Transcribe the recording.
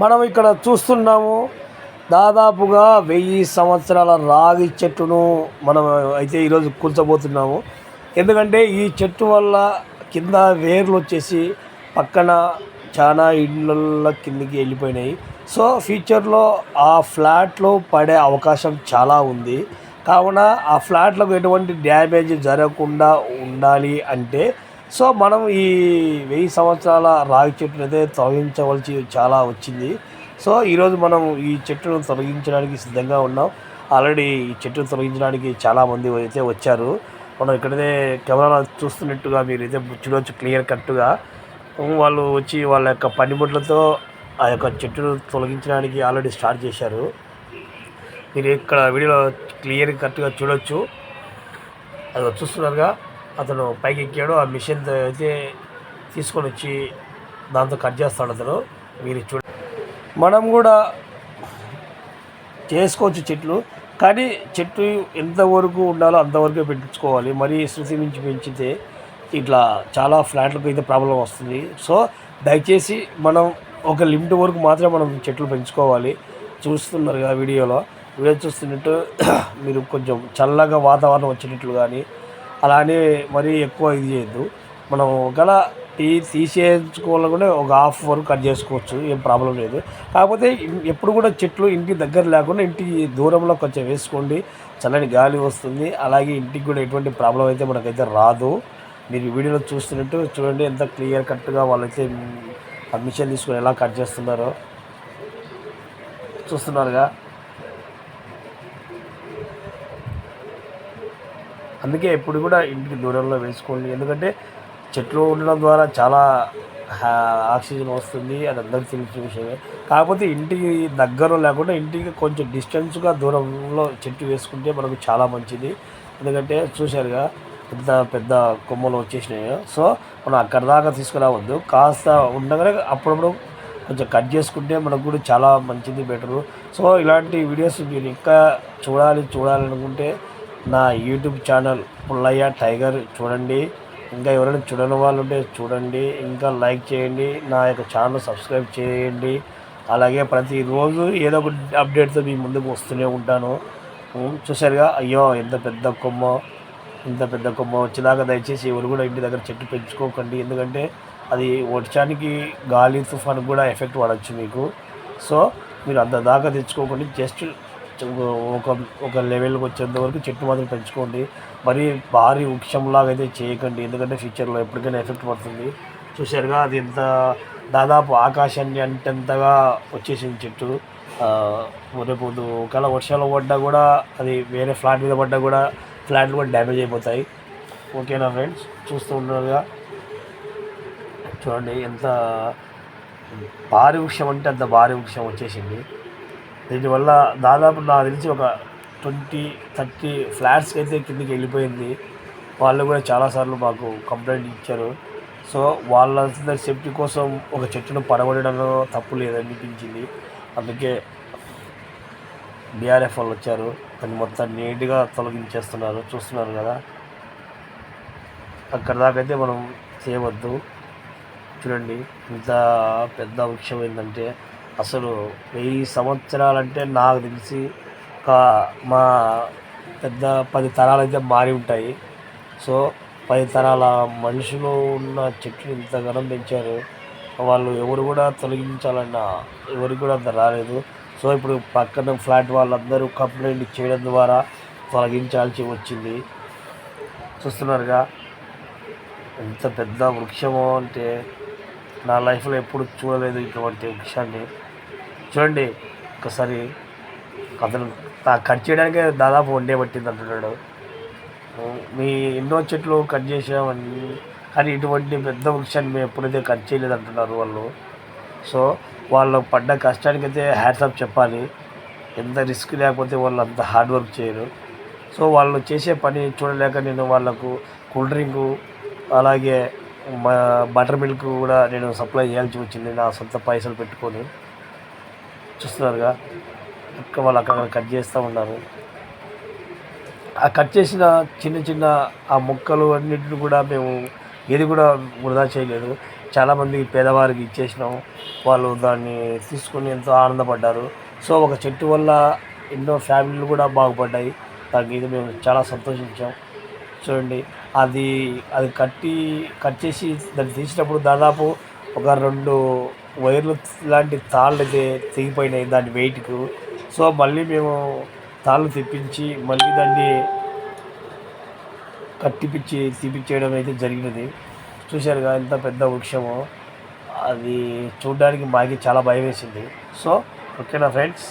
మనం ఇక్కడ చూస్తున్నాము దాదాపుగా వెయ్యి సంవత్సరాల రాగి చెట్టును మనం అయితే ఈరోజు కూర్చోబోతున్నాము ఎందుకంటే ఈ చెట్టు వల్ల కింద వేర్లు వచ్చేసి పక్కన చాలా ఇళ్ళ కిందికి వెళ్ళిపోయినాయి. సో ఫ్యూచర్లో ఆ ఫ్లాట్లో పడే అవకాశం చాలా ఉంది. కావున ఆ ఫ్లాట్లకు ఎటువంటి డ్యామేజ్ జరగకుండా ఉండాలి అంటే సో మనం ఈ వెయ్యి సంవత్సరాల రాగి చెట్టును అయితే తొలగించవలసి చాలా వచ్చింది. సో ఈరోజు మనం ఈ చెట్టును తొలగించడానికి సిద్ధంగా ఉన్నాం. ఆల్రెడీ ఈ చెట్టును తొలగించడానికి చాలామంది అయితే వచ్చారు. మనం ఇక్కడైతే కెమెరా చూస్తున్నట్టుగా మీరు అయితే చూడవచ్చు క్లియర్ కట్గా. వాళ్ళు వచ్చి వాళ్ళ యొక్క పనిముట్లతో ఆ యొక్క చెట్టును తొలగించడానికి ఆల్రెడీ స్టార్ట్ చేశారు. మీరు ఇక్కడ వీడియోలో క్లియర్ కట్గా చూడొచ్చు. అది చూస్తున్నారుగా. అతను పైకి ఎక్కాడు ఆ మిషన్ అయితే తీసుకొని వచ్చి దాంతో కట్ చేస్తాడు అతను. మీరు చూడ మనం కూడా చేసుకోవచ్చు చెట్లు కానీ చెట్టు ఎంతవరకు ఉండాలో అంతవరకే పెంచుకోవాలి. మరీ శృతి మించి పెంచితే ఇట్లా చాలా ఫ్లాట్లకు అయితే ప్రాబ్లం వస్తుంది. సో దయచేసి మనం ఒక లిమిట్ వరకు మాత్రమే మనం చెట్లు పెంచుకోవాలి. చూస్తున్నారు కదా వీడియోలో. వీడియో చూస్తున్నట్టు మీరు కొంచెం చల్లగా వాతావరణం వచ్చినట్లు కానీ అలానే మరీ ఎక్కువ ఇది చేయొద్దు. మనం ఒకవేళ టీ తీసేసుకోవాలనుకుంటే ఒక హాఫ్ వరకు కట్ చేసుకోవచ్చు ఏం ప్రాబ్లం లేదు. కాకపోతే ఎప్పుడు కూడా చెట్లు ఇంటి దగ్గర లేకుండా ఇంటికి దూరంలో కొంచెం వేసుకోండి. చల్లని గాలి వస్తుంది. అలాగే ఇంటికి కూడా ఎటువంటి ప్రాబ్లం అయితే మనకైతే రాదు. మీరు వీడియోలో చూస్తున్నట్టు చూడండి ఎంత క్లియర్ కట్గా వాళ్ళైతే పర్మిషన్ తీసుకొని ఎలా కట్ చేస్తున్నారో. చూస్తున్నారుగా? అందుకే ఎప్పుడు కూడా ఇంటికి దూరంలో వేసుకోండి. ఎందుకంటే చెట్లు ఉండడం ద్వారా చాలా ఆక్సిజన్ వస్తుంది అది అందరికీ తెలిసిన విషయమే. కాకపోతే ఇంటికి దగ్గర లేకుండా ఇంటికి కొంచెం డిస్టెన్స్గా దూరంలో చెట్టు వేసుకుంటే మనకు చాలా మంచిది. ఎందుకంటే చూశారుగా పెద్ద పెద్ద కొమ్మలు వచ్చేసినాయో. సో మనం అక్కడ దాకా తీసుకురావద్దు. కాస్త ఉండగానే అప్పుడప్పుడు కొంచెం కట్ చేసుకుంటే మనకు కూడా చాలా మంచిది బెటరు సో ఇలాంటి వీడియోస్ మీరు ఇంకా చూడాలి చూడాలనుకుంటే నా యూట్యూబ్ ఛానల్ పుల్లయ్య టైగర్ చూడండి. ఇంకా ఎవరైనా చూడని వాళ్ళు ఉంటే చూడండి. ఇంకా లైక్ చేయండి. నా యొక్క ఛానల్ సబ్స్క్రైబ్ చేయండి. అలాగే ప్రతిరోజు ఏదో ఒక అప్డేట్తో మీ ముందుకు వస్తూనే ఉంటాను. చూసారుగా చూశారుగా? అయ్యో ఎంత పెద్ద కొమ్మ. ఇంత పెద్ద కొమ్మ వచ్చేదాకా దయచేసి ఎవరు కూడా ఇంటి దగ్గర చెట్టు పెంచుకోకండి. ఎందుకంటే అది వర్షానికి గాలి తుఫాన్ కూడా ఎఫెక్ట్ పడవచ్చు మీకు. సో మీరు అంత దాకా తెచ్చుకోకండి. జస్ట్ ఒక ఒక లెవెల్కి వచ్చేంత వరకు చెట్టు మాత్రం పెంచుకోండి. మరి భారీ వృక్షంలాగా అయితే చేయకండి. ఎందుకంటే ఫ్యూచర్లో ఎప్పటికైనా ఎఫెక్ట్ పడుతుంది. చూసారుగా అది ఎంత దాదాపు ఆకాశాన్ని అంటంతగా వచ్చేసింది చెట్టు. రేపు ఒకవేళ వర్షాలు పడ్డా కూడా అది వేరే ఫ్లాట్ మీద పడ్డా కూడా ఫ్లాట్లు కూడా డ్యామేజ్ అయిపోతాయి. ఓకేనా ఫ్రెండ్స్ చూస్తూ ఉన్నారుగా చూడండి ఎంత భారీ వృక్షం అంటే అంత భారీ వృక్షం వచ్చేసింది. దీనివల్ల దాదాపు నాకు తెలిసి ఒక ట్వంటీ థర్టీ ఫ్లాట్స్కి అయితే కిందకి వెళ్ళిపోయింది. వాళ్ళు కూడా చాలాసార్లు మాకు కంప్లైంట్ ఇచ్చారు. సో వాళ్ళ సేఫ్టీ కోసం ఒక చెట్టును పడగొట్టడంలో తప్పు లేదనిపించింది అందుకే బీఆర్ఎఫ్ వాళ్ళు వచ్చారు. దాన్ని మొత్తం నీట్గా తొలగించేస్తున్నారు. చూస్తున్నారు కదా. అక్కడ దాకైతే మనం చేయవద్దు. చూడండి ఇంత పెద్ద వృక్షం ఏంటంటే అసలు వెయ్యి సంవత్సరాలంటే నాకు తెలిసి ఒక మా పెద్ద పది తరాలు అయితే మారి ఉంటాయి. సో పది తరాల మనుషులు ఉన్న చెట్లు ఇంత పెంచారు. వాళ్ళు ఎవరు కూడా తొలగించాలన్న ఎవరికి కూడా అంత రాలేదు. సో ఇప్పుడు పక్కన ఫ్లాట్ వాళ్ళందరూ కంప్లైంట్ చేయడం ద్వారా తొలగించాల్సి వచ్చింది. చూస్తున్నారుగా ఎంత పెద్ద వృక్షము అంటే నా లైఫ్లో ఎప్పుడు చూడలేదు ఇటువంటి వృక్షాన్ని. చూడండి ఒకసారి అతను కట్ చేయడానికే దాదాపు వండే పట్టింది అంటున్నాడు మీ ఎన్నో చెట్లు కట్ చేసామని కానీ ఇటువంటి పెద్ద వృక్షాన్ని మేము ఎప్పుడైతే కట్ చేయలేదు అంటున్నారు వాళ్ళు. సో వాళ్ళు పడ్డ కష్టానికి అయితే హ్యాట్సాప్ చెప్పాలి. ఎంత రిస్క్ లేకపోతే వాళ్ళు అంత హార్డ్ వర్క్ చేయరు. సో వాళ్ళు చేసే పని చూడలేక నేను వాళ్ళకు కూల్ డ్రింకు అలాగే బటర్ మిల్క్ కూడా నేను సప్లై చేయాల్సి వచ్చింది నా సొంత పైసలు పెట్టుకొని. చూస్తున్నారుగా. ఇంకా వాళ్ళు అక్కడ కట్ చేస్తూ ఉన్నారు. ఆ కట్ చేసిన చిన్న చిన్న ఆ మొక్కలు అన్నింటిని కూడా మేము ఏది కూడా వృధా చేయలేదు. చాలామంది పేదవారికి ఇచ్చేసినాం. వాళ్ళు దాన్ని తీసుకుని ఎంతో ఆనందపడ్డారు. సో ఒక చెట్టు వల్ల ఎన్నో ఫ్యామిలీలు కూడా బాగుపడ్డాయి. దానికి ఇది మేము చాలా సంతోషించాం. చూడండి అది అది కట్టి కట్ చేసి దాన్ని తీసినప్పుడు దాదాపు ఒక రెండు వైర్లు లాంటి తాళ్ళు అయితే తెగిపోయినాయి దాని వెయిట్కు. సో మళ్ళీ మేము తాళ్ళు తెప్పించి మళ్ళీ దాన్ని కట్టిపిచ్చి తీపిచ్చేయడం అయితే జరిగినది. చూశారుగా ఎంత పెద్ద వృక్షమో. అది చూడడానికి మాకి చాలా భయం వేసింది సో ఓకేనా ఫ్రెండ్స్?